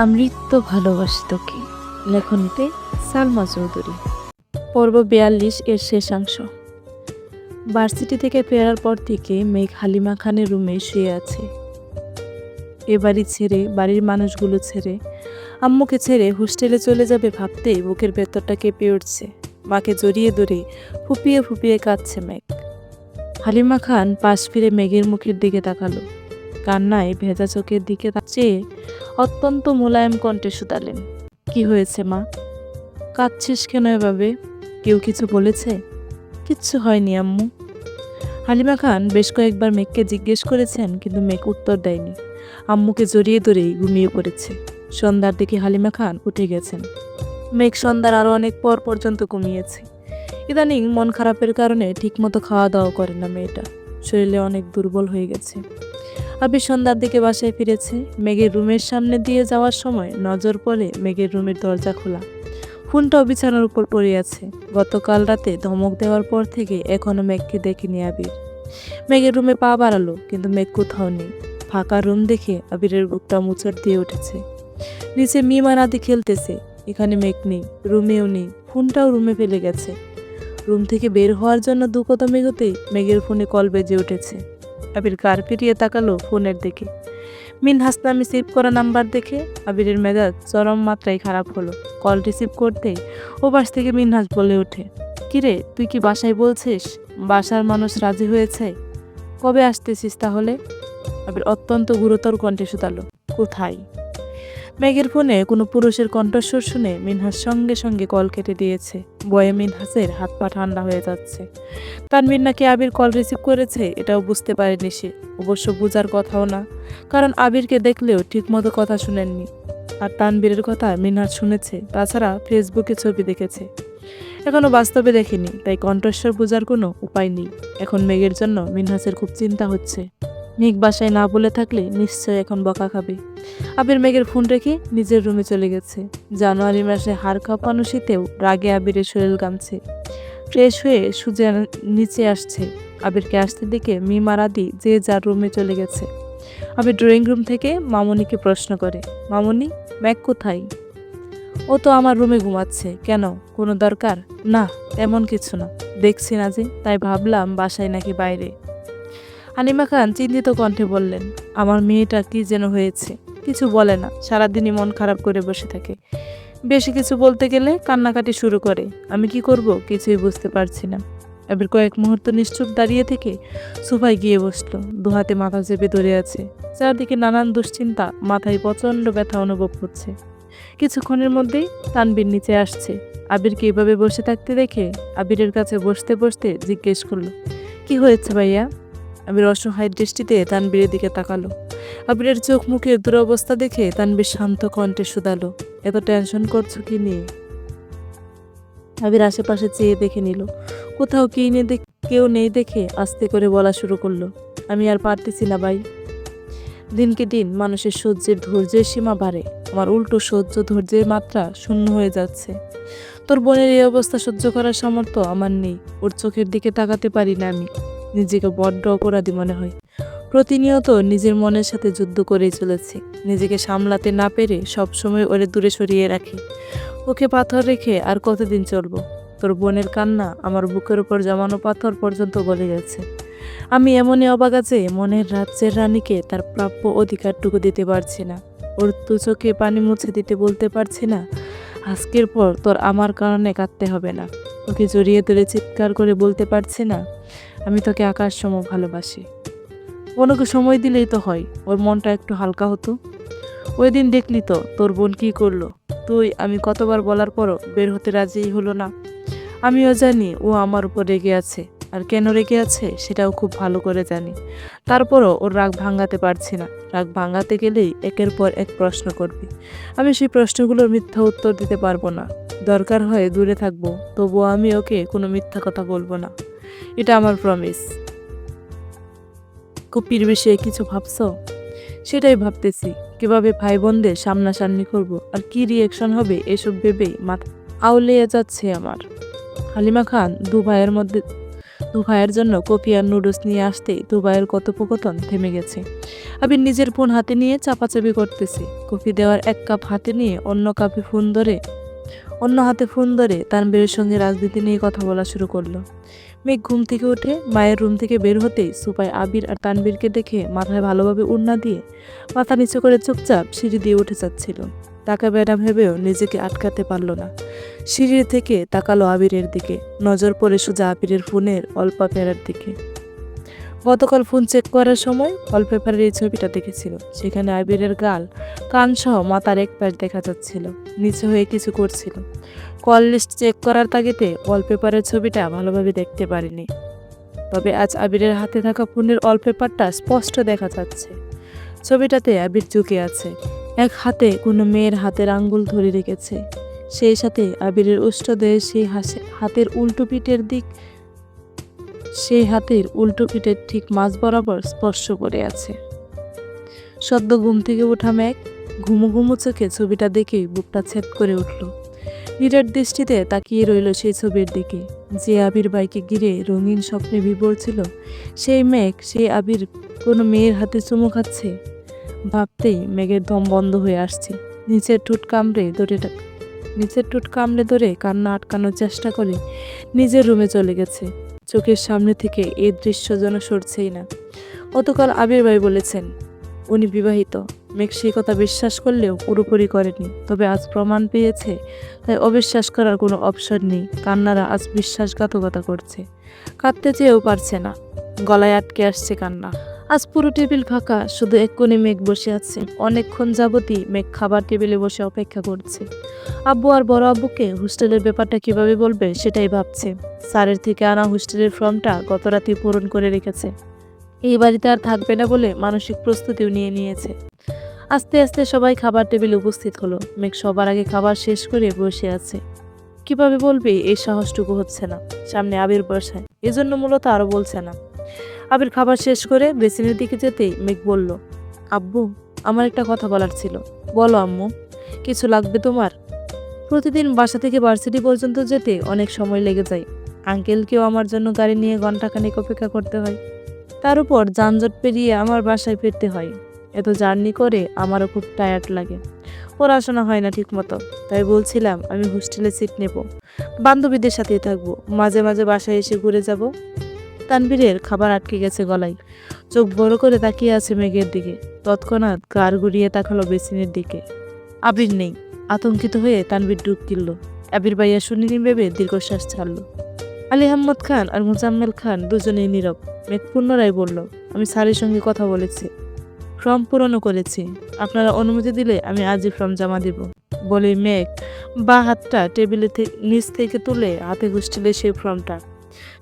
আমৃত্য ভালোবাসি তোকে। লেখনীতে সালমা চৌধুরী। পর্ব বিয়াল্লিশ এর শেষাংশ ভার্সিটি থেকে ফেরার পর থেকে মেঘ হালিমা খানের রুমে শুয়ে আছে। এ বাড়ি ছেড়ে, বাড়ির মানুষগুলো ছেড়ে, আম্মুকে ছেড়ে হোস্টেলে চলে যাবে ভাবতেই বুকের ভেতরটা কেঁপে উঠছে। মাকে জড়িয়ে ধরে ফুপিয়ে ফুপিয়ে কাঁদছে মেঘ। হালিমা খান পাশ ফিরে মেঘের মুখের দিকে তাকালো। কান্নায় ভেজা চোখের দিকে চেয়ে অত্যন্ত মোলায়েম কণ্ঠে শুধালেন। কি হয়েছে, মা? কাঁদছিস কেন এভাবে? কেউ কিছু বলেছে? কিচ্ছু হয়নি, আম্মু। হালিমা খান বেশ কয়েকবার মেঘকে জিজ্ঞেস করেছেন, কিন্তু মেঘ উত্তর দেয়নি। আম্মুকে জড়িয়ে ধরেই ঘুমিয়ে পড়েছে। সন্ধ্যার দিকে হালিমা খান উঠে গেছেন। মেঘ সন্ধ্যার আরও অনেক পর পর্যন্ত ঘুমিয়েছে। ইদানিং মন খারাপের কারণে ঠিকমতো খাওয়া দাওয়া করে না মেয়েটা। শরীরে অনেক দুর্বল হয়ে গেছে। আবি সন্ধ্যার দিকে বাসায় ফিরেছে। মেঘের রুমের সামনে দিয়ে যাওয়ার সময় নজর পড়ে মেঘের রুমের দরজা খোলা। ফোনটাও বিছানার উপর পড়ে আছে। গতকাল রাতে ধমক দেওয়ার পর থেকে এখনও মেঘকে দেখেনি আবির। মেঘের রুমে পা বাড়ালো, কিন্তু মেঘ কোথাও নেই। ফাঁকা রুম দেখে আবিরের বুকটা মুচড় দিয়ে উঠেছে। নিচে মিমা নাদি খেলতেছে। এখানে মেঘ নেই, রুমেও নেই। ফোনটাও রুমে ফেলে গেছে। রুম থেকে বের হওয়ার জন্য দু কদম মেঘের ফোনে কল বেজে উঠেছে। আবির কার ফিরিয়ে তাকালো ফোনের দিকে। মিন নামে রিসিভ করা নাম্বার দেখে আবিরের মেজাজ চরম মাত্রায় খারাপ হলো। কল রিসিভ করতে ও পাশ থেকে মিনহাস বলে ওঠে, কিরে, তুই কি বাসায় বলছিস? বাসার মানুষ রাজি হয়েছে? কবে আসতেছিস তাহলে? আবির অত্যন্ত গুরুতর কণ্ঠে শুতালো কোথায়? মেঘের ফোনে কোনো পুরুষের কণ্ঠস্বর শুনে মিনহাস সঙ্গে সঙ্গে কল কেটে দিয়েছে। বয়ে মিনহাসের হাত পা ঠান্ডা হয়ে যাচ্ছে। তানভীর নাকি আবির কল রিসিভ করেছে, এটাও বুঝতে পারেনি সে। অবশ্য বোঝার কথাও না, কারণ আবিরকে দেখলেও ঠিকমতো কথা শুনেননি। আর তানবীরের কথা মিনহাস শুনেছে, তাছাড়া ফেসবুকে ছবি দেখেছে। এখনও বাস্তবে দেখেনি, তাই কণ্ঠস্বর বোঝার কোনো উপায় নেই। এখন মেঘের জন্য মিনহাসের খুব চিন্তা হচ্ছে। মেঘ বাসায় না বলে থাকলে নিশ্চয় এখন বকা খাবে। আবির মেঘের ফোন রেখে নিজের রুমে চলে গেছে। জানুয়ারি মাসে হাড় কাঁপানো শীতেও রাগে আবিরের শরীর গামছে ফ্রেশ হয়ে সুজে নিচে আসছে। আবিরকে আসতে দেখে মিমার আদি যে যার রুমে চলে গেছে। আবির ড্রয়িং রুম থেকে মামনিকে প্রশ্ন করে, মামনি ম্যাক কোথায়? ও তো আমার রুমে ঘুমাচ্ছে। কেন? কোনো দরকার? না, তেমন কিছু না। দেখছি না যে, তাই ভাবলাম বাসায় নাকি বাইরে। হানিমা খান চিন্তিত কণ্ঠে বললেন, আমার মেয়েটা কি যেন হয়েছে? কিছু বলে না। সারাদিনই মন খারাপ করে বসে থাকে। বেশি কিছু বলতে গেলে কান্নাকাটি শুরু করে। আমি কি করব? কিছুই বুঝতে পারছি না। এবার কয়েক মুহূর্ত নিশ্চুপ দাঁড়িয়ে থেকে সোফায় গিয়ে বসল। দুহাতে মাথা চেপে ধরে আছে। চারদিকে নানান দুশ্চিন্তা, মাথায় প্রচণ্ড ব্যথা অনুভব করছে কিছুক্ষণের মধ্যেই তানবির নিচে আসছে। আবিরকে এভাবে বসে থাকতে দেখে আবিরের কাছে বসতে বসতে জিজ্ঞেস করল, কি হয়েছে ভাইয়া? আবির অসহায় দৃষ্টিতে তানবীরের দিকে তাকালো। আবিরের চোখ মুখের দুরবস্থা দেখে তানবীর শান্ত কণ্ঠে শুধালো, এত টেনশন করছ কি নিয়ে? আবির আশেপাশে চেয়ে দেখে নিল, কোথাও কি নেই দেখ, কেউ নেই দেখে আস্তে করে বলা শুরু করল, আমি আর পারতেছি না ভাই। দিনকে দিন মানুষের সহ্যের ধৈর্যের সীমা বাড়ে, আমার উল্টো সহ্য ধৈর্যের মাত্রা শূন্য হয়ে যাচ্ছে। তোর বোনের এই অবস্থা সহ্য করার সামর্থ্য আমার নেই, ওর চোখের দিকে তাকাতে পারি না আমি। নিজেকে বড্ড অপরাধী মনে হয়। প্রতিনিয়ত নিজের মনের সাথে যুদ্ধ করেই চলেছি। নিজেকে সামলাতে না পেরে সবসময় ওরে দূরে সরিয়ে রাখি। ওকে পাথর রেখে আর কতদিন চলবো? তোর বোনের কান্না আমার বুকের উপর জমানো পাথর পর্যন্ত গলে গেছে। আমি এমনই অবাগা যে মনের রাজ্যের রানীকে তার প্রাপ্য অধিকারটুকু দিতে পারছি না। ওর দু চোখে পানি মুছে দিতে বলতে পারছি না। আজকের পর তোর আমার কারণে কাঁদতে হবে না। ওকে জড়িয়ে ধরে চিৎকার করে বলতে পারছি না। আমি তোকে আকাশ সম ভালোবাসি। কোনোকে সময় দিলেই তো হয়, ওর মনটা একটু হালকা হতো। ওই দিন দেখলি তো, তোর বোন কী করল? তুই, আমি কতবার বলার পরও বের হতে রাজিই হলো না। আমিও জানি ও আমার উপর রেগে আছে, আর কেন রেগে আছে সেটাও খুব ভালো করে জানি। তারপরও ওর রাগ ভাঙাতে পারছি না, রাগ ভাঙাতে গেলেই একের পর এক প্রশ্ন করবে। আমি সেই প্রশ্নগুলোর মিথ্যা উত্তর দিতে পারব না। দরকার হয় দূরে থাকব, তবুও আমি ওকে কোনো মিথ্যা কথা বলব না। এটা আমার প্রমিস কুপির বিষয়ে কিছু ভাবছ? সেটাই ভাবতেছি, কীভাবে ভাই বোনদের সামনাসামনি করব, আর কি রিয়েকশন হবে এসব ভেবেই মাথা আউলিয়ে যাচ্ছে আমার। হালিমা খান, দু ভাইয়ের মধ্যে দুভাইয়ের জন্য কপি আর নুডলস নিয়ে আসতেই দুভাইয়ের কথোপকথন থেমে গেছে। আবির নিজের ফোন হাতে নিয়ে চাপাচাপি করতেছে, কফি দেওয়ার এক কাপ হাতে নিয়ে অন্য কাপে ফোন ধরে অন্য হাতে ফোন ধরে তানবীরের সঙ্গে রাজনীতি নিয়ে কথা বলা শুরু করল। মেঘ ঘুম থেকে উঠে মায়ের রুম থেকে বের হতেই সুপাই আবির আর তানবীরকে দেখে মাথায় ভালোভাবে উড়না দিয়ে মাথা নিচু করে চুপচাপ সিঁড়ি দিয়ে উঠে যাচ্ছিল। টাকা বেড়া ভেবেও নিজেকে আটকাতে পারল না। সিঁড়ি থেকে তাকালো আবিরের দিকে, নজর পড়ে সোজা আবিরের ফোনের অল্পা পেরার দিকে। গতকাল ফোন চেক করার সময় ওয়ালপেপারের এই ছবিটা দেখেছিল। সেখানে আবিরের গাল কান সহ মাথার এক পাশ দেখা যাচ্ছিল। নিচে হয়ে কিছু করছিল। কল লিস্ট চেক করার তাগিতে ওয়ালপেপারের ছবিটা ভালোভাবে দেখতে পারিনি। তবে আজ আবিরের হাতে থাকা ফোনের ওয়ালপেপারটা স্পষ্ট দেখা যাচ্ছে। ছবিটাতে আবির ঝুঁকে আছে। এক হাতে কোনো মেয়ের হাতের আঙ্গুল ধরে রেখেছে। সেই সাথে আবিরের উষ্ঠদেহে সেই হাসে হাতের উল্টো পিঠের দিক সেই হাতের উল্টো পিঠের ঠিক মাঝ বরাবর স্পর্শ করে আছে। সদ্য ঘুম থেকে ওঠা মেঘ ঘুমো ঘুমো চোখে ছবিটা দেখে বুকটা ছেদ করে উঠল। নীরের দৃষ্টিতে তাকিয়ে রইল সেই ছবির দিকে। যে আবির বাইকে ঘিরে রঙিন স্বপ্নে বিভোর ছিল, সেই মেঘ, সেই আবির কোনো মেয়ের হাতে চুমু খাচ্ছে ভাবতেই মেঘের দম বন্ধ হয়ে আসছে। নিচের ঠোঁট কামড়ে ধরে নিচের ঠোঁট কামড়ে ধরে কান্না আটকানোর চেষ্টা করে নিজের রুমে চলে গেছে। চোখের সামনে থেকে এ দৃশ্য যেন সরছেই না। অতকাল আবির ভাই বলেছেন, উনি বিবাহিত। মেঘ সেই কথা বিশ্বাস করলেও পুরোপুরি করেনি। তবে আজ প্রমাণ পেয়েছে, তাই অবিশ্বাস করার কোনো অপশন নেই। কান্নারা আজ বিশ্বাসঘাতকতা করছে। কাঁদতে চেয়েও পারছে না। গলায় আটকে আসছে কান্না। আজ পুরো টেবিল ফাঁকা, শুধু এক কোণে মেঘ বসে আছে। অনেকক্ষণ যাবতই মেঘ খাবার টেবিলে বসে অপেক্ষা করছে। আব্বু আর বড় আব্বুকে হোস্টেলের ব্যাপারটা কীভাবে বলবে সেটাই ভাবছে। স্যারের থেকে আনা হোস্টেলের ফর্মটা গত রাতে পূরণ করে রেখেছে। এই বাড়িতে আর থাকবে না বলে মানসিক প্রস্তুতিও নিয়ে নিয়েছে। আস্তে আস্তে সবাই খাবার টেবিলে উপস্থিত হলো। মেঘ সবার আগে খাবার শেষ করে বসে আছে। কীভাবে বলবে এই সাহসটুকু হচ্ছে না। সামনে আবির বসায়। এজন্য মূলত আরও বলছে না। আবির খাবার শেষ করে বেসিনের দিকে যেতেই মেঘ বলল, আব্বু, আমার একটা কথা বলার ছিল। বলো আম্মু, কিছু লাগবে তোমার? প্রতিদিন বাসা থেকে ভার্সিটি পর্যন্ত যেতে অনেক সময় লেগে যায়। আঙ্কেলকেও আমার জন্য গাড়ি নিয়ে ঘন্টাখানেক অপেক্ষা করতে হয়। তার উপর যানজট পেরিয়ে আমার বাসায় ফিরতে হয়। এত জার্নি করে আমারও খুব টায়ার্ড লাগে। পড়াশোনা হয় না ঠিক মতো তাই বলছিলাম আমি হোস্টেলে সিট নেব। বান্ধবীদের সাথেই থাকব। মাঝে মাঝে বাসায় এসে ঘুরে যাব। তানবীরের খাবার আটকে গেছে গলায়। চোখ বড় করে তাকিয়ে আছে মেঘের দিকে। তৎক্ষণাৎ গাড় ঘুরিয়ে তাকালো বেসিনের দিকে। আবির নেই। আতঙ্কিত হয়ে তানবীর ডুব কিনল। আবির ভাইয়া শুনিনি ভেবে দীর্ঘশ্বাস ছাড়ল। আলী আহমদ খান আর মুজাম্মেল খান দুজনেই নীরব। মেঘ পুনরায় বলল, আমি স্যারের সঙ্গে কথা বলেছি। ফর্ম পূরণও করেছি। আপনারা অনুমতি দিলে আমি আজই ফর্ম জমা দিব। বলে মেঘ বা হাতটা টেবিলে নিচ থেকে তুলে হাতে হোস্টেলে সেই ফর্মটা।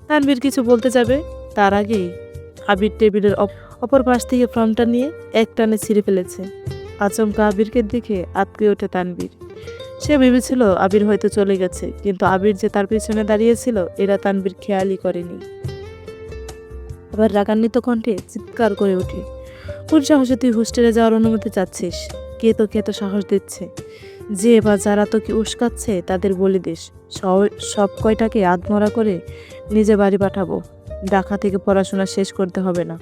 তানবীর কিছু বলতে যাবে, তার আগেই আবির টেবিলের অপ- অপর পাশ থেকে ফর্মটা নিয়ে এক টানে ছিঁড়ে ফেলেছে। আচমকা আবিরকে দেখে আটকে ওঠে তানবীর সে ভেবেছিল আবির হয়তো চলে গেছে, কিন্তু আবির যে তার পিছনে দাঁড়িয়েছিল, এরা তানবীর খেয়ালই করেনি। আবার রাগান্বিত কণ্ঠে চিৎকার করে ওঠে, কোন সাহসে তুই হোস্টেলে যাওয়ার অনুমতি চাচ্ছিস? কে তোকে এত সাহস দিচ্ছে? যে বা যারা তোকে উস্কাচ্ছে, তাদের বলে দিস, সব- কয়টাকে আধমরা করে নিজে বাড়ি পাঠাবো। ঢাকা থেকে পড়াশোনা শেষ করতে হবে না।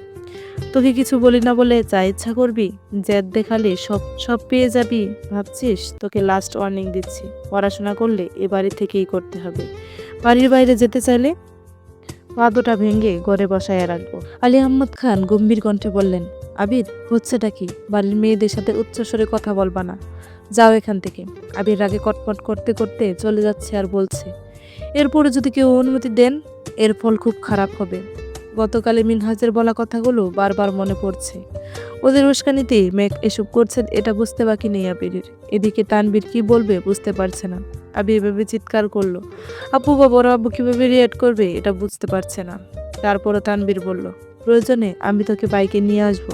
তোকে কিছু বলি না বলে যা ইচ্ছা করবি, জেদ দেখালে সব সব পেয়ে যাবি, ভাবছিস? তোকে লাস্ট ওয়ার্নিং দিচ্ছি, পড়াশোনা করলে এ বাড়ি থেকেই করতে হবে। বাড়ির বাইরে যেতে চাইলে পাদোটা ভেঙে ঘরে বসায় রাখব। আলী আহমদ খান গম্ভীর কণ্ঠে বললেন, আবির, হচ্ছেটা কি? বাড়ির মেয়েদের সাথে উচ্চস্বরে কথা বলবা না। যাও এখান থেকে। আবির রাগে কটপট করতে করতে চলে যাচ্ছে আর বলছে, এরপরে যদি কেউ অনুমতি দেন, এর ফল খুব খারাপ হবে। গতকালে মিনহাজের বলা কথাগুলো বারবার মনে পড়ছে। ওদের উস্কানিতে মেঘ এসব করছেন এটা বুঝতে বাকি নেই আবিরের। এদিকে তানবীর কি বলবে বুঝতে পারছে না। আবির ভেবে চিৎকার করল, আপু বা বড় আব্বু কীভাবে রিয়েক্ট করবে এটা বুঝতে পারছে না। তারপরও তানবীর বলল, প্রয়োজনে আমি তোকে বাইকে নিয়ে আসব।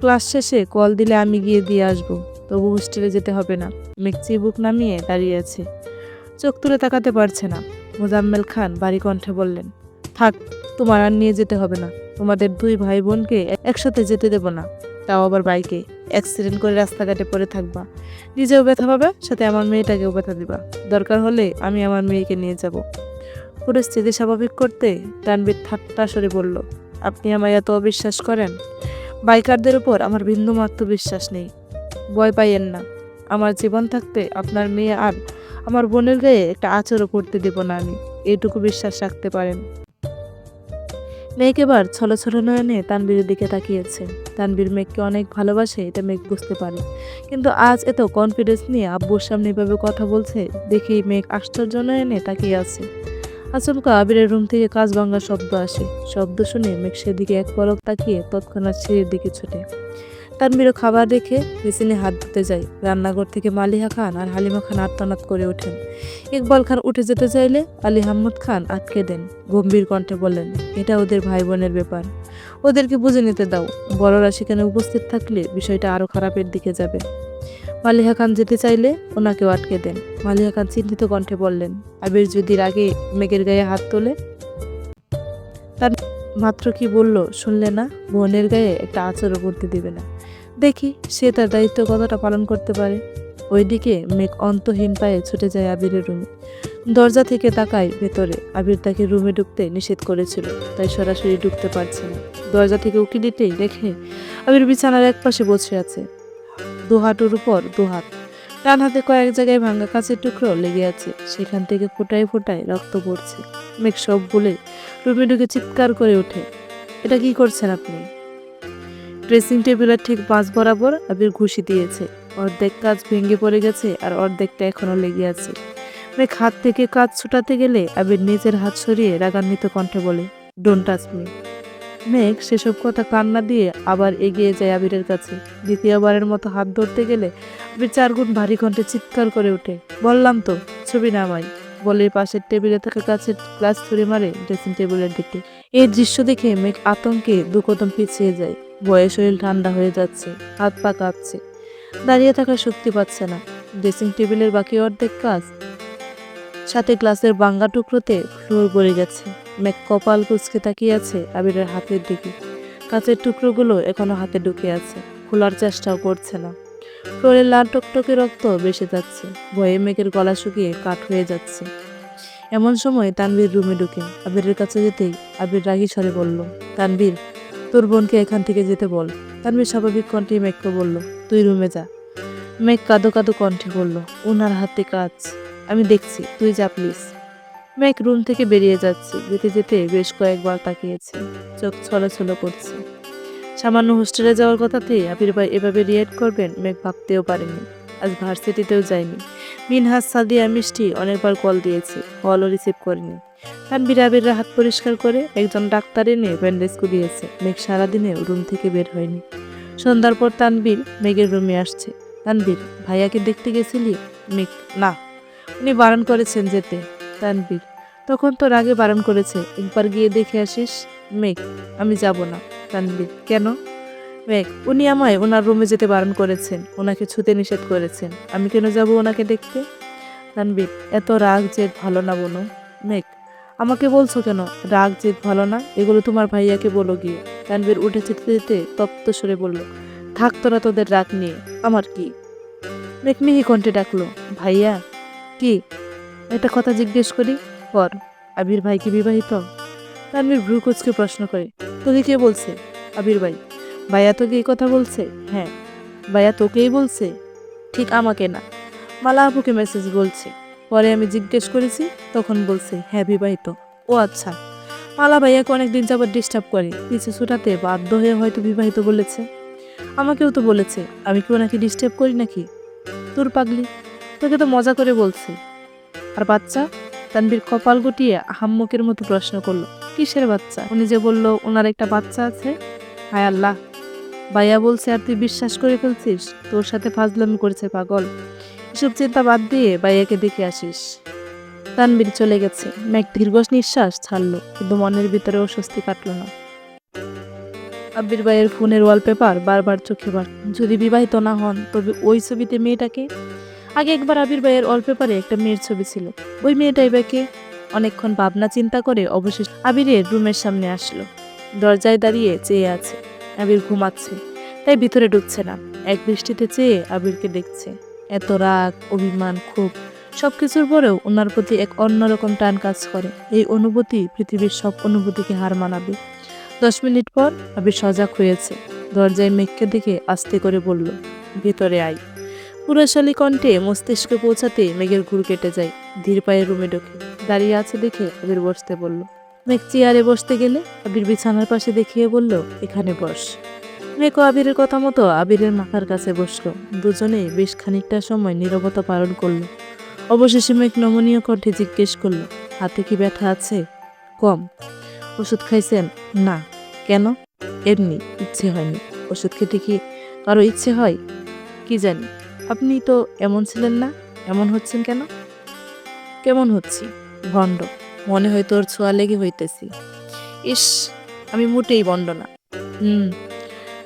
ক্লাস শেষে কল দিলে আমি গিয়ে দিয়ে আসব। তবু হোস্টেলে যেতে হবে না। মেঘচি বুক নামিয়ে দাঁড়িয়ে আছে। চোখ তুলে তাকাতে পারছে না। মোজাম্মেল খান বাড়ি কণ্ঠে বললেন, থাক, তোমার আর নিয়ে যেতে হবে না। তোমাদের দুই ভাই বোনকে একসাথে যেতে দেব না। তাও আবার বাইকে। অ্যাক্সিডেন্ট করে রাস্তাঘাটে পড়ে থাকবা। নিজেও ব্যথা পাবে, সাথে আমার মেয়েটাকেও ব্যথা দিবা। দরকার হলে আমি আমার মেয়েকে নিয়ে যাব। পরিস্থিতি স্বাভাবিক করতে তানবীর ঠাট্টা সরে বলল, আপনি আমায় এত অবিশ্বাস করেন? বাইকারদের উপর আমার বিন্দুমাত্র বিশ্বাস নেই। ভয় পাইয়েন না। আমার জীবন থাকতে আপনার মেয়ে আর আমার বোনের গায়ে একটা আচরও করতে দেব না আমি। এটুকু বিশ্বাস রাখতে পারেন। মেঘ এবার ছলো ছলো নয়নে তানবীরের দিকে তাকিয়েছে। তানবীর মেঘকে অনেক ভালোবাসে, এটা মেঘ বুঝতে পারে। কিন্তু আজ এত কনফিডেন্স নিয়ে আব্বুর সামনে এভাবে কথা বলছে দেখেই মেঘ আশ্চর্য নয়নে তাকিয়ে আছে। আচমকা আবিরের রুম থেকে কাজ ভাঙার শব্দ আসে। শব্দ শুনে মেঘ সেদিকে এক পলক তাকিয়ে তৎক্ষণাৎ সিঁড়ির দিকে ছুটে। তানবীরও খাবার রেখে বেসিনে হাত ধুতে যায়। রান্নাঘর থেকে মালিহা খান আর হালিমা খান আত্মনাদ করে ওঠেন। ইকবাল খান উঠে যেতে চাইলে আলী আহমদ খান আটকে দেন। গম্ভীর কণ্ঠে বললেন, এটা ওদের ভাই বোনের ব্যাপার। ওদেরকে বুঝে নিতে দাও। বড়রা সেখানে উপস্থিত থাকলে বিষয়টা আরও খারাপের দিকে যাবে। মালিহা খান যেতে চাইলে ওনাকেও আটকে দেন। মালিহা খান চিন্তিত কণ্ঠে বললেন, আবির যদি আগে মেঘের গায়ে হাত তোলে? তার মাত্র কি বলল, শুনলে না, বোনের গায়ে একটা আচরও করতে দিবে না। দেখি সে তার দায়িত্ব কতটা পালন করতে পারে। ওইদিকে মেঘ অন্তহীন পায়ে ছুটে যায় আবিরের রুমে। দরজা থেকে তাকায় ভেতরে। আবির তাকে রুমে ঢুকতে নিষেধ করেছিল, তাই সরাসরি ঢুকতে পারছে না। দরজা থেকে উকি দিতেই দেখে আবির বিছানার এক পাশে বসে আছে। দুহাটুর উপর দুহাত। ডান হাতে কয়েক জায়গায় ভাঙা কাঁচের টুকরো লেগে আছে। সেখান থেকে ফোটায় ফোটায় রক্ত পড়ছে। মেঘ সব বলে রুমে ঢুকে চিৎকার করে ওঠে। এটা কি করছেন আপনি? ড্রেসিং টেবিলের ঠিক পাঁচ বরাবর আবির ঘুষি দিয়েছে। অর্ধেক কাজ ভেঙে পড়ে গেছে আর অর্ধেকটা এখনও লেগে আছে। মেঘ হাত থেকে কাজ ছুটাতে গেলে আবির নিজের হাত সরিয়ে রাগান্বিত কণ্ঠে বলে ডোন্ট টাচ মি মেঘ সেসব কথা কান্না দিয়ে আবার এগিয়ে যায় আবিরের কাছে। দ্বিতীয়বারের মতো হাত ধরতে গেলে আবির চারগুণ ভারী কণ্ঠে চিৎকার করে ওঠে, বললাম তো, ছবি নামাই বলে পাশের টেবিলে থাকা কাছের গ্লাস ছুঁড়ে মারে ড্রেসিং টেবিলের দিকে এই দৃশ্য দেখে মেঘ আতঙ্কে দু কদম পিছিয়ে যায়। বয়ে শরীর ঠান্ডা হয়ে যাচ্ছে, হাত পা কাঁপছে। দাঁড়িয়ে থাকার শক্তি পাচ্ছে না। ড্রেসিং টেবিলের বাকি অর্ধেক কাজ। সাথে গ্লাসের বাঙ্গা টুকরোতে ফ্লোর পড়ে গেছে। মেঘ কপাল কুচকে তাকিয়ে আছে আবিরের হাতের দিকে। কাঁচের টুকরোগুলো এখনও হাতে ঢুকে আছে। খোলার চেষ্টাও করছে না। ফ্লোরের লাল টকটকে রক্ত বেসে যাচ্ছে। ভয়ে মেঘের গলা শুকিয়ে কাঠ হয়ে যাচ্ছে। এমন সময় তানবীর রুমে ঢুকে। আবিরের কাছে যেতেই আবির রাগী স্বরে বলল তানবীর তোর বোনকে এখান থেকে যেতে বল। তানবীর স্বাভাবিক কণ্ঠে মেঘকে বলল, তুই রুমে যা। মেঘ কাঁদো কাঁদো কণ্ঠে বলল, ওনার হাতে কাজ। আমি দেখছি, তুই যা প্লিজ। মেঘ রুম থেকে বেরিয়ে যাচ্ছে। যেতে যেতে বেশ কয়েকবার তাকিয়েছে, চোখ ছলছল করছে। সামান্য হোস্টেলে যাওয়ার কথাতেই আবির ভাই এভাবে রিয়েক্ট করবেন, মেঘ ভাবতেও পারেনি। আজ ভার্সিটিতেও যায়নি। মিনহাজ সাদিয়া, মিষ্টি অনেকবার কল দিয়েছে। কলও রিসিভ করেনি। তানবীর আবিরের হাত পরিষ্কার করে একজন ডাক্তার এনে ব্যান্ডেজ দিয়েছে। মেঘ সারাদিনে রুম থেকে বের হয়নি। সন্ধ্যার পর তানবীর মেঘের রুমে আসছে। তানবীর ভাইয়াকে দেখতে গেছিলি? মেঘ, না। উনি বারণ করেছেন যেতে। তানবীর তখন তোর আগে বারণ করেছে। একবার গিয়ে দেখে আসিস? মেঘ, আমি যাব না। তানবীর কেন? মেঘ উনি আমায় ওনার রুমে যেতে বারণ করেছেন, ওনাকে ছুতে নিষেধ করেছেন। আমি কেন যাব ওনাকে দেখতে? তানবীর এত রাগ, জেদ ভালো না বোনো। মেঘ, আমাকে বলছো কেন? রাগ, জেদ ভালো না? এগুলো তোমার ভাইয়াকে বলো গিয়ে। তানবীর উঠে যেতে যেতে তপ্ত সরে বলল, থাকতো না তোদের রাগ নিয়ে। আমার কি? মেঘ মিহি কণ্ঠে ডাকলো, ভাইয়া, কি? একটা কথা জিজ্ঞেস করি? কর আবির ভাই কি বিবাহিত? তানবীর ভ্রু কুচকে প্রশ্ন করে, তোকে কে বলছে? আবির ভাই? ভাইয়া তোকে এই কথা বলছে? হ্যাঁ। ভাইয়া তোকেই বলছে? ঠিক আমাকে না। মালা আপুকে মেসেজ বলছে। পরে আমি জিজ্ঞেস করেছি, তখন বলছে হ্যাঁ বিবাহিত। ও আচ্ছা। মালা ভাইয়াকে অনেকদিন যাবার ডিস্টার্ব করে। কিছু ছোটাতে বাধ্য হয়ে হয়তো বিবাহিত বলেছে। আমাকেও তো বলেছে। আমি কি ওনাকে ডিস্টার্ব করি নাকি? তোর পাগলি, তোকে তো মজা করে বলছে। আর বাচ্চা? তানবীর কপাল গুটিয়ে হাম্মকের মতো প্রশ্ন করল। কিসের বাচ্চা? উনি যে বলল, ওনার একটা বাচ্চা আছে? হায় আল্লাহ। ভাইয়া বলছে আর তুই বিশ্বাস করে ফেলছিস? তোর সাথে ফাজলামি করেছে পাগল। এসব চিন্তা বাদ দিয়ে ভাইয়াকে দেখে আসিস। তানবীর চলে গেছে। মেঘ দীর্ঘ নিঃশ্বাস ছাড়লো, কিন্তু মনের ভিতরে অস্বস্তি কাটলো না। আব্বির ভাইয়ের ফোনের ওয়ালপেপার বারবার চোখে বার যদি বিবাহিত না হন, তবে ওই ছবিতে মেয়েটাকে? আগে একবার আবির ভাইয়ের ওয়ালপেপারে একটা মেয়ের ছবি ছিল। ওই মেয়েটাই বাকে অনেকক্ষণ ভাবনা চিন্তা করে অবশেষ আবিরের রুমের সামনে আসলো। দরজায় দাঁড়িয়ে চেয়ে আছে। আবির ঘুমাচ্ছে। তাই ভিতরে ঢুকছে না। এক দৃষ্টিতে চেয়ে আবিরকে দেখছে। এত রাগ, অভিমান খুব সব কিছুর পরেও ওনার প্রতি এক অন্যরকম টান কাজ করে। এই অনুভূতি পৃথিবীর সব অনুভূতিকে হার মানাবে। দশ মিনিট পর আবির সজাগ হয়েছে। দরজায় মেঘকে দেখে আস্তে করে বলল, ভেতরে আয়। পুরোশালী কণ্ঠে মস্তিষ্কে পৌঁছাতে মেঘের ঘুর কেটে যায়। ধীর পায়ে রুমে ঢোকে। দাঁড়িয়ে আছে দেখে আবির বসতে বলল মেঘ চেয়ারে বসতে গেলে আবির বিছানার পাশে দেখিয়ে বলল, এখানে বস। মেঘও আবিরের কথা মতো আবিরের মাথার কাছে বসল। দুজনেই বেশ খানিকটা সময় নীরবতা পালন করল। অবশেষে মেঘ নমনীয় কণ্ঠে জিজ্ঞেস করল, হাতে কি ব্যথা আছে? কম। ওষুধ খাইছেন? না। কেন? এমনি, ইচ্ছে হয়নি। ওষুধ খেতে কি কারও ইচ্ছে হয়? কি জানি। আপনি তো এমন ছিলেন না? এমন হচ্ছেন কেন? কেমন হচ্ছি? ভণ্ড। মনে হয় তোর ছোঁয়া লেগে হইতেছি। ইস, আমি মোটেই বন্ড না। হুম,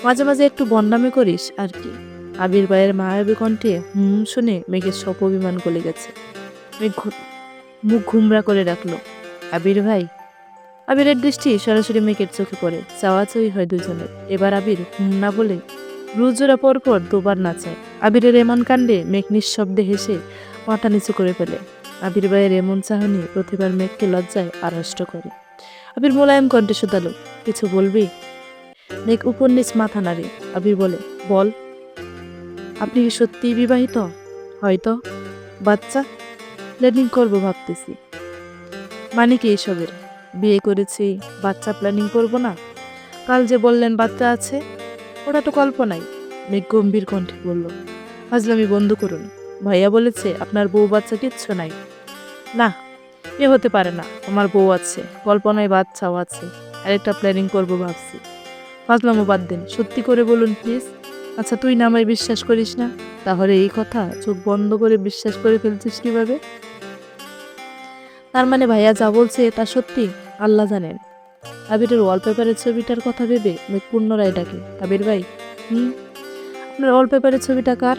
মাঝে মাঝে একটু বন্ডামি করিস, আর কি। আবির ভাইয়ের মায়াবী কণ্ঠে হুম শুনে মেঘের অভিমান গলে গেছে। মেঘ মুখ ঘুমরা করে রাখল। আবির ভাই? আবিরের দৃষ্টি সরাসরি মেঘের চোখে পড়ে। চাওয়াচই হয় দুজনের। এবার আবির হুম না বলে রুজোরা পর পর দুবার নাচায়। আবিরের এমন কাণ্ডে মেঘ নিঃশব্দে হেসে মাথা নিচু করে ফেলে। আবির ভাইয়ের এমন চাহনি প্রতিবার মেঘকে লজ্জায় আড়ষ্ট করে। আবির মোলায়েম কণ্ঠে শুধালো, কিছু বলবি? মেঘ নিচ মাথা নাড়ে। আবির বলে, বল। আপনি কি সত্যিই বিবাহিত? হয়তো। বাচ্চা? প্ল্যানিং করব ভাবতেছি। মানে কি এসবের? বিয়ে করেছি, বাচ্চা প্ল্যানিং করব না? কাল যে বললেন বাচ্চা আছে, ওটা তো কল্পনাই। মেঘ গম্ভীর কণ্ঠে বলল, ফাজলামি বন্ধ করুন। ভাইয়া বলেছে, আপনার বউ বাচ্চা কিচ্ছু নাই। না, এ হতে পারে না, আমার বউ আছে কল্পনায় বাচ্চাও আছে, আরেকটা প্ল্যানিং করব ভাবছি। ফাজলামো বাদ দিন, সত্যি করে বলুন প্লিজ আচ্ছা তুই না আমায় বিশ্বাস করিস না? তাহলে এই কথা, চোখ বন্ধ করে বিশ্বাস করে ফেলছিস কীভাবে? তার মানে ভাইয়া যা বলছে তা সত্যি, আল্লাহ জানেন। আবিরের ওয়ালপেপারের ছবিটার কথা ভেবে মেঘ পুনরায় ডাকে, আবির ভাই, হুম? আপনার ওয়ালপেপারের ছবিটা কার?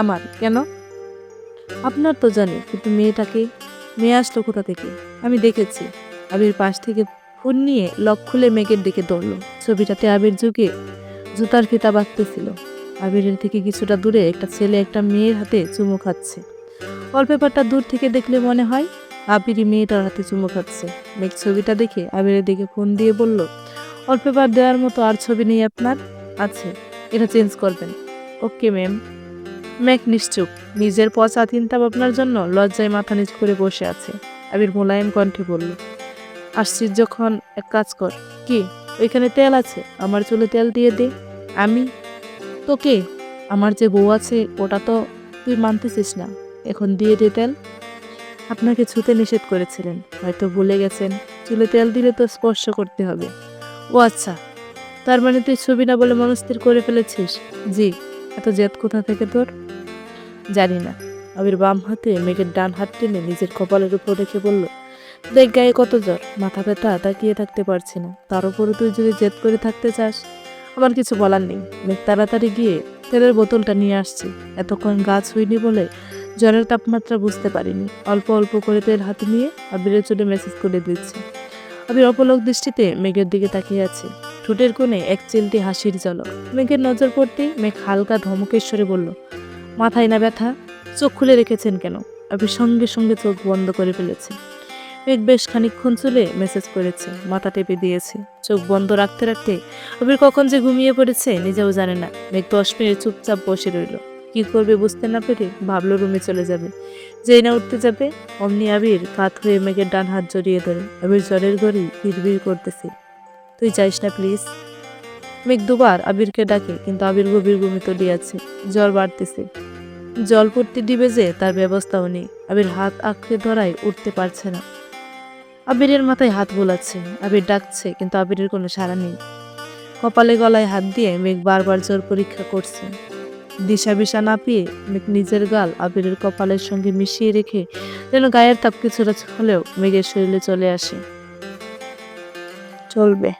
আমার, কেন? আপনার তো জানি, কিন্তু মেয়েটাকে, মেয়ে আসলো কোথা থেকে? আমি দেখেছি। আবির পাশ থেকে ফোন নিয়ে লক খুলে মেঘের দিকে দৌড়লো। ছবিটাতে আবির যুগে জুতার ফিতা বাঁধতেছিল। আবিরের থেকে কিছুটা দূরে একটা ছেলে একটা মেয়ের হাতে চুমু খাচ্ছে। ওয়ালপেপারটা দূর থেকে দেখলে মনে হয় আবিরই মেয়েটার হাতে চুমু খাচ্ছে। মেঘ ছবিটা দেখে আবিরের দিকে ফোন দিয়ে বলল, ওয়ালপেপার দেওয়ার মতো আর ছবি নেই আপনার? আছে, এটা চেঞ্জ করবেন। Okay, ma'am. মেঘ নিশ্চুপ। নিজের পচা চিন্তা ভাবনার জন্য লজ্জায় মাথা নিচ করে বসে আছে, আবির মোলায়েম কণ্ঠে বলল। আসছিস যখন এক কাজ কর। কি? ওইখানে তেল আছে? আমার চুলে তেল দিয়ে দে। আমি? তোকে? আমার যে বউ আছে, ওটা তো তুই মানতেছিস না। এখন দিয়ে দে তেল। আপনাকে ছুতে নিষেধ করেছিলেন। হয়তো ভুলে গেছেন। চুলে তেল দিলে তো স্পর্শ করতে হবে। ও আচ্ছা। তার মানে তুই ছবি না বলে মনস্থির করে ফেলেছিস? জি। এত জেদ কোথা থেকে তোর? জানি না। আবির বাম হাতে মেঘের ডান হাত টেনে নিজের কপালের উপর রেখে বলল, দেখ গায়ে কত জ্বর, মাথা ব্যথা, তাকিয়ে থাকতে পারছি না। তার উপরে তুই যদি জেদ করে থাকতে চাস, আমার কিছু বলার নেই। মেঘ তাড়াতাড়ি গিয়ে তেলের বোতলটা নিয়ে আসছি। এতক্ষণ গাছ হইনি বলে জ্বরের তাপমাত্রা বুঝতে পারিনি। অল্প অল্প করে তেল হাতে নিয়ে আবিরের চোটে মেসেজ করে দিচ্ছে। আবির অপলক দৃষ্টিতে মেঘের দিকে তাকিয়ে আছে। ঠোঁটের কোণে এক চিলটি হাসির জল মেঘের নজর পড়তেই মেঘ হালকা ধমকেশ্বরে বলল মাথায় না ব্যথা, চোখ খুলে রেখেছেন কেন? আবির সঙ্গে সঙ্গে চোখ বন্ধ করে ফেলেছে। মেঘ বেশ খানিকক্ষণ চলে মেসেজ করেছে, মাথা টেপে দিয়েছে। চোখ বন্ধ রাখতে রাখতে আবির কখন যে ঘুমিয়ে পড়েছে নিজেও জানে না। মেঘ দশ মিনিট চুপচাপ বসে রইল। কি করবে বুঝতে না পেরে ভাবলো রুমে চলে যাবে। যেই না উঠতে যাবে, অমনি আবির কাত হয়ে মেঘের ডান হাত জড়িয়ে ধরে। আবির জ্বরের ঘড়ি ভিড় করতেছে। তুই যাইস না প্লিজ মেঘ দুবার আবিরকে ডাকে, কিন্তু আবির গভীর ঘুমিত আছে জ্বর বাড়তেছে। জল পড়তে দিবে যে তার ব্যবস্থাও নেই। আবির হাত আঁকড়ে ধরায় উঠতে পারছে না। আবিরের মাথায় হাত বোলাচ্ছে, আবির ডাকছে, কিন্তু আবিরের কোনো সাড়া নেই। কপালে গলায় হাত দিয়ে মেঘ বারবার জ্বর পরীক্ষা করছে। দিশা বিশা না পেয়ে মেঘ নিজের গাল আবিরের কপালের সঙ্গে মিশিয়ে রেখে যেন গায়ের তাপ কিছুটা হলেও মেঘের শরীরে চলে আসে। চলবে।